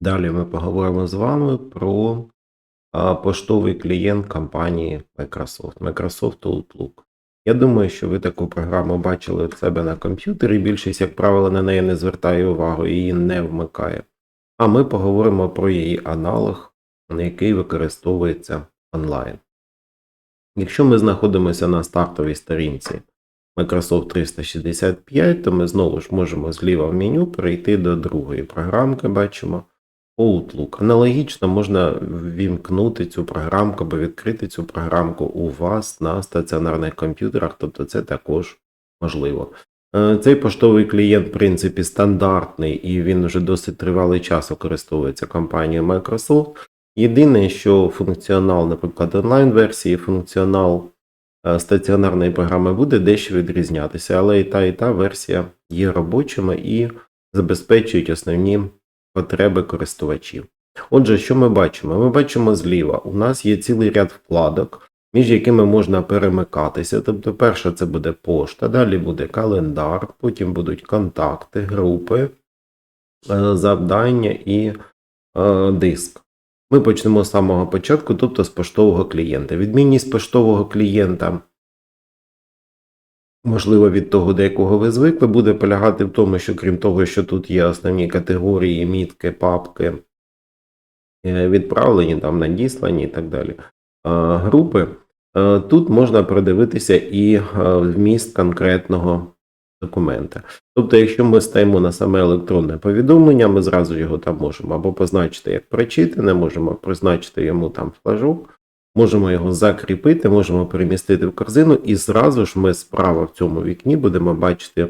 Далі ми поговоримо з вами про поштовий клієнт компанії Microsoft, Microsoft Outlook. Я думаю, що ви таку програму бачили в себе на комп'ютері. Більшість, як правило, на неї не звертає увагу і її не вмикає. А ми поговоримо про її аналог, який використовується онлайн. Якщо ми знаходимося на стартовій сторінці Microsoft 365, то ми знову ж можемо зліва в меню перейти до другої програмки, бачимо Outlook. Аналогічно можна ввімкнути цю програмку або відкрити цю програмку у вас на стаціонарних комп'ютерах, тобто це також можливо. Е, Цей поштовий клієнт, в принципі, стандартний і він вже досить тривалий час використовується компанією Microsoft. Єдине, що функціонал, наприклад, онлайн-версії, функціонал е, стаціонарної програми буде дещо відрізнятися, але і та, і та версія є робочими і забезпечують основні потреби користувачів. Отже, що ми бачимо? Ми бачимо зліва, у нас є цілий ряд вкладок, між якими можна перемикатися. Тобто, перше це буде пошта, далі буде календар, потім будуть контакти, групи, е, завдання і е, диск. Ми почнемо з самого початку, тобто з поштового клієнта. Відмінність поштового клієнта, можливо, від того, до якого ви звикли, буде полягати в тому, що крім того, що тут є основні категорії, мітки, папки, е, відправлені, там надіслані і так далі. е, Групи. е, Тут можна продивитися і вміст конкретного документа. Тобто, якщо ми стаємо на саме електронне повідомлення, ми зразу його там можемо або позначити як прочитане, можемо призначити йому там флажок, можемо його закріпити, можемо перемістити в корзину, і зразу ж ми справа в цьому вікні будемо бачити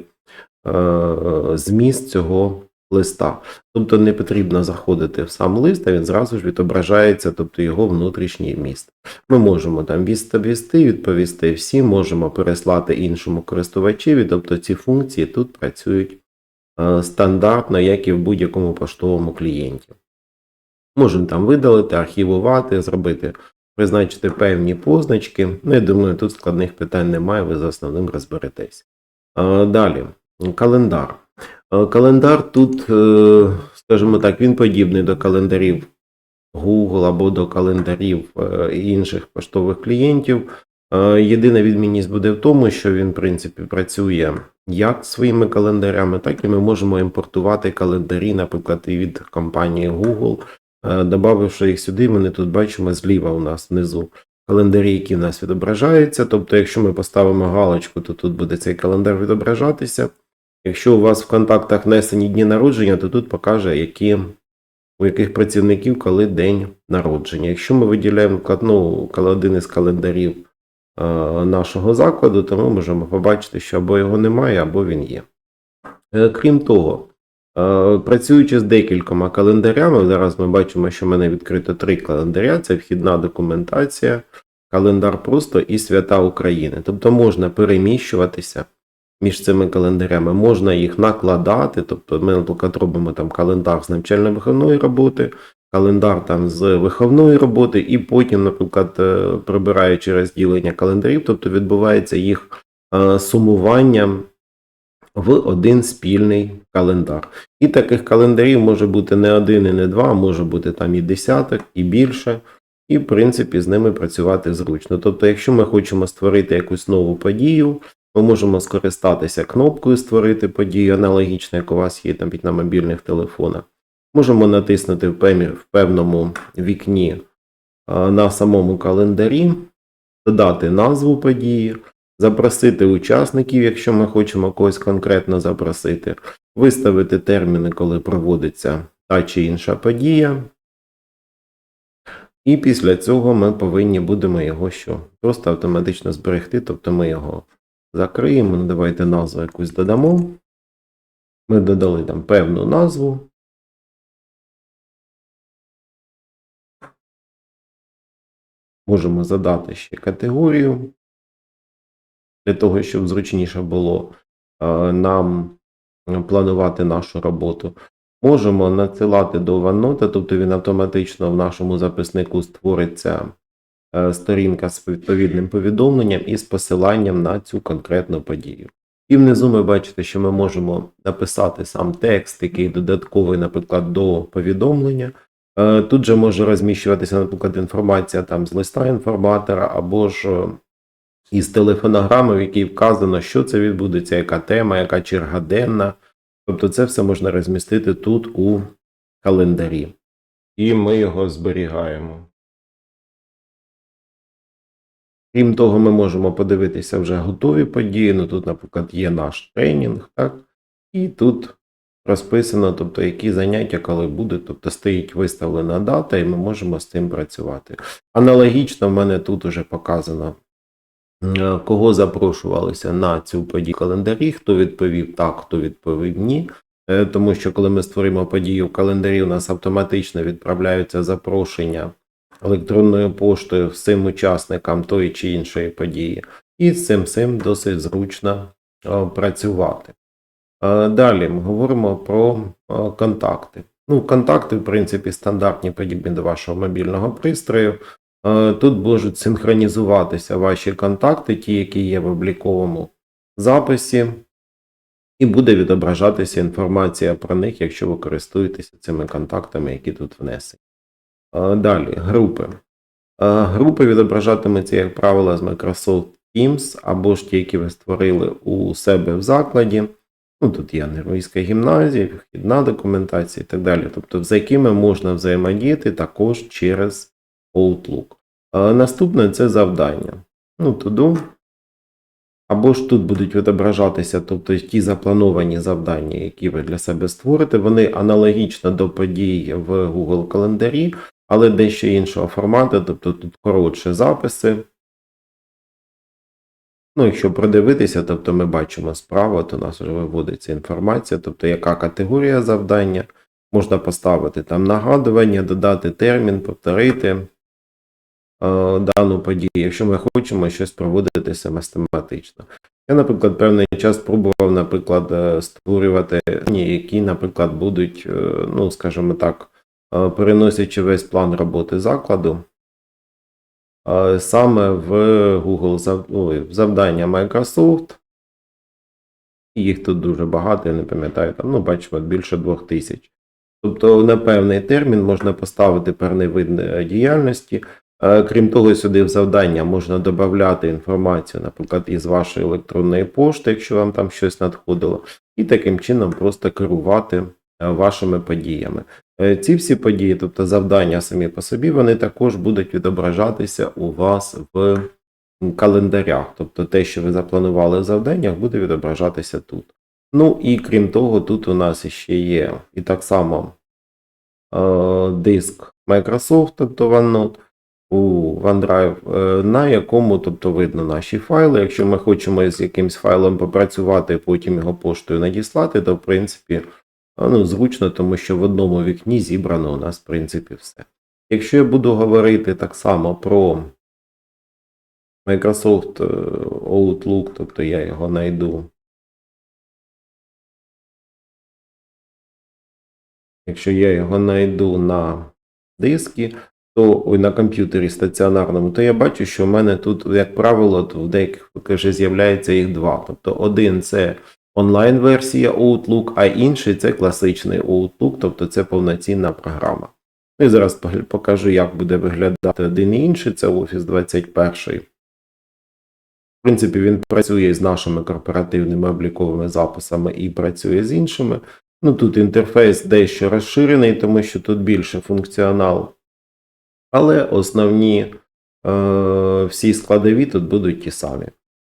е, зміст цього листа. Тобто не потрібно заходити в сам лист, а він зразу ж відображається, тобто його внутрішній міст. Ми можемо там відповісти, відповісти всі, можемо переслати іншому користувачеві, тобто ці функції тут працюють е, стандартно, як і в будь-якому поштовому клієнті. Можемо там видалити, архівувати, зробити, призначити певні позначки. Ну, я думаю, тут складних питань немає, ви з основним розберетесь. Далі, календар. Календар тут, е, скажімо так, він подібний до календарів Google або до календарів е, інших поштових клієнтів. Єдина відмінність буде в тому, що він, в принципі, працює як своїми календарями, так і ми можемо імпортувати календарі, наприклад, від компанії Google. Е, Добавивши їх сюди, ми тут бачимо зліва у нас внизу календарі, які в нас відображаються. Тобто, якщо ми поставимо галочку, то тут буде цей календар відображатися. Якщо у вас в контактах внесені дні народження, то тут покаже, які, у яких працівників коли день народження. Якщо ми виділяємо ну, один із календарів е, нашого закладу, то ми можемо побачити, що або його немає, або він є. Е, крім того, працюючи з декількома календарями, зараз ми бачимо, що в мене відкрито три календаря: це вхідна документація, календар просто і свята України. Тобто можна переміщуватися між цими календарями, можна їх накладати. Тобто, ми, наприклад, робимо там календар з навчально-виховної роботи, календар там з виховної роботи, і потім, наприклад, е, прибираючи розділення календарів, тобто відбувається їх е, сумування в один спільний календар. І таких календарів може бути не один і не два, може бути там і десяток, і більше. І, в принципі, з ними працювати зручно. Тобто, якщо ми хочемо створити якусь нову подію, ми можемо скористатися кнопкою Створити подію, аналогічно, як у вас є там на мобільних телефонах. Можемо натиснути в певному вікні на самому календарі, додати назву події, запросити учасників, якщо ми хочемо когось конкретно запросити, виставити терміни, коли проводиться та чи інша подія. І після цього ми повинні будемо його що? Просто автоматично зберегти, тобто ми його закриємо. Давайте назву якусь додамо. Ми додали там певну назву. Можемо задати ще категорію для того, щоб зручніше було е, нам планувати нашу роботу. Можемо надсилати до OneNote, тобто він автоматично в нашому записнику створиться е, сторінка з відповідним повідомленням і з посиланням на цю конкретну подію. І внизу ми бачите, що ми можемо написати сам текст, який додатковий, наприклад, до повідомлення. Е, Тут же може розміщуватися, наприклад, інформація там з листа інформатора або ж із телефонограми, в якій вказано, що це відбудеться, яка тема, яка черга денна. Тобто це все можна розмістити тут у календарі. І ми його зберігаємо. Крім того, ми можемо подивитися вже готові події. Ну тут, наприклад, є наш тренінг, так? І тут розписано, тобто, які заняття, коли буде, тобто стоїть виставлена дата, і ми можемо з цим працювати. Аналогічно, в мене тут вже показано, кого запрошувалися на цю подію в календарі, хто відповів так, хто відповів ні. Е, Тому що коли ми створимо подію в календарі, у нас автоматично відправляються запрошення електронною поштою всім учасникам тої чи іншої події. І з цим всім досить зручно е, працювати. Е, Далі ми говоримо про е, контакти. Ну, контакти, в принципі, стандартні подібні до вашого мобільного пристрою. Е, Тут можуть синхронізуватися ваші контакти, ті, які є в обліковому записі, і буде відображатися інформація про них, якщо ви користуєтеся цими контактами, які тут внесені. Е, Далі, групи. Е, Групи відображатимуться, як правило, з Microsoft Teams або ж ті, які ви створили у себе в закладі. Ну, тут є Нервійська гімназія, вхідна документація і так далі. Тобто, з якими можна взаємодіяти також через Outlook. Наступне це завдання. Ну, туду. Або ж тут будуть відображатися, тобто ті заплановані завдання, які ви для себе створите, вони аналогічно до подій в Google календарі, але дещо іншого формату, тобто тут коротше записи. Ну, якщо продивитися, тобто ми бачимо справа, то у нас вже виводиться інформація, тобто яка категорія завдання, можна поставити там нагадування, додати термін, повторити дану подію, якщо ми хочемо щось проводити систематично. Я, наприклад, певний час пробував, наприклад, е, створювати, які, наприклад, будуть, е, ну, скажімо так, е, переносячи весь план роботи закладу, е, саме в Google завдання Microsoft. Їх тут дуже багато, я не пам'ятаю, там, ну, бачимо, більше двох тисяч. Тобто на певний термін можна поставити певний вид е, діяльності. Е, Крім того, сюди в завдання можна додати інформацію, наприклад, із вашої електронної пошти, якщо вам там щось надходило, і таким чином просто керувати е, вашими подіями. Е, Ці всі події, тобто завдання самі по собі, вони також будуть відображатися у вас в календарях. Тобто те, що ви запланували в завданнях, буде відображатися тут. Ну і крім того, тут у нас ще є і так само е, диск Microsoft, тобто OneNote, у OneDrive, е, на якому тобто, видно наші файли. Якщо ми хочемо з якимсь файлом попрацювати, потім його поштою надіслати, то в принципі ну, зручно, тому що в одному вікні зібрано у нас в принципі все. Якщо я буду говорити так само про Microsoft е, Outlook, тобто я його знайду. Якщо я його знайду на дискі, то на комп'ютері стаціонарному, то я бачу, що в мене тут, як правило, в деяких вже з'являється їх два. Тобто один це онлайн-версія Outlook, а інший це класичний Outlook, тобто це повноцінна програма. Ну і зараз покажу, як буде виглядати один і інший, це Office 21. В принципі, він працює з нашими корпоративними обліковими записами і працює з іншими. Ну тут інтерфейс дещо розширений, тому що тут більше функціонал. Але основні е, всі складові тут будуть ті самі.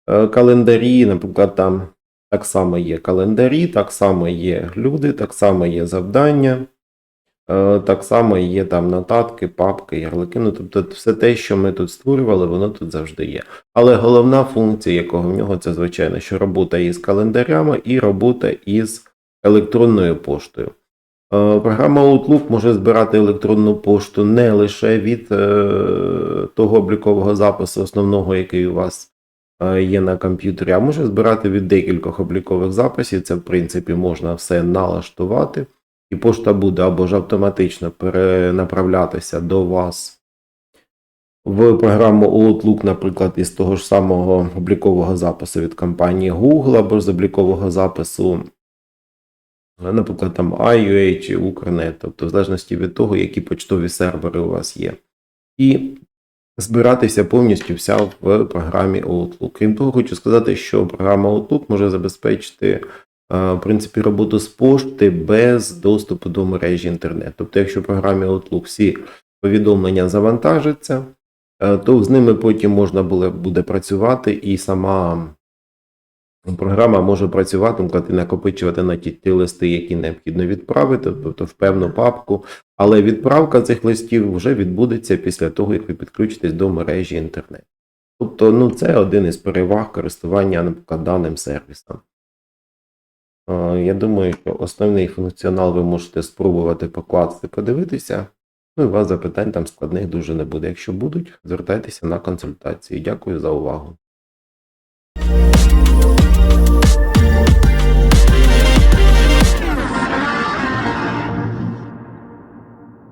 Е, календарі, наприклад, там так само є календарі, так само є люди, так само є завдання, е, так само є там нотатки, папки, ярлики. Ну, тобто все те, що ми тут створювали, воно тут завжди є. Але головна функція, якого в нього, це звичайно, що робота із календарями і робота із електронною поштою. Е, Програма Outlook може збирати електронну пошту не лише від е, того облікового запису основного, який у вас е, є на комп'ютері, а може збирати від декількох облікових записів. Це, в принципі, можна все налаштувати, і пошта буде або ж автоматично перенаправлятися до вас в програму Outlook, наприклад, із того ж самого облікового запису від компанії Google або з облікового запису, наприклад, там IUA чи Ucronet, тобто в залежності від того, які почтові сервери у вас є. І збиратися повністю вся в програмі Outlook. Крім того, хочу сказати, що програма Outlook може забезпечити е, в принципі роботу з пошти без доступу до мережі інтернет. Тобто, якщо в програмі Outlook всі повідомлення завантажаться, е, то з ними потім можна буде працювати, і сама програма може працювати, накопичувати на ті, ті листи, які необхідно відправити, тобто в певну папку. Але відправка цих листів вже відбудеться після того, як ви підключитесь до мережі інтернет. Тобто, ну, це один із переваг користування, наприклад, даним сервісом. Я думаю, що основний функціонал ви можете спробувати покласти, подивитися. Ну і у вас запитань там складних дуже не буде. Якщо будуть, звертайтеся на консультації. Дякую за увагу.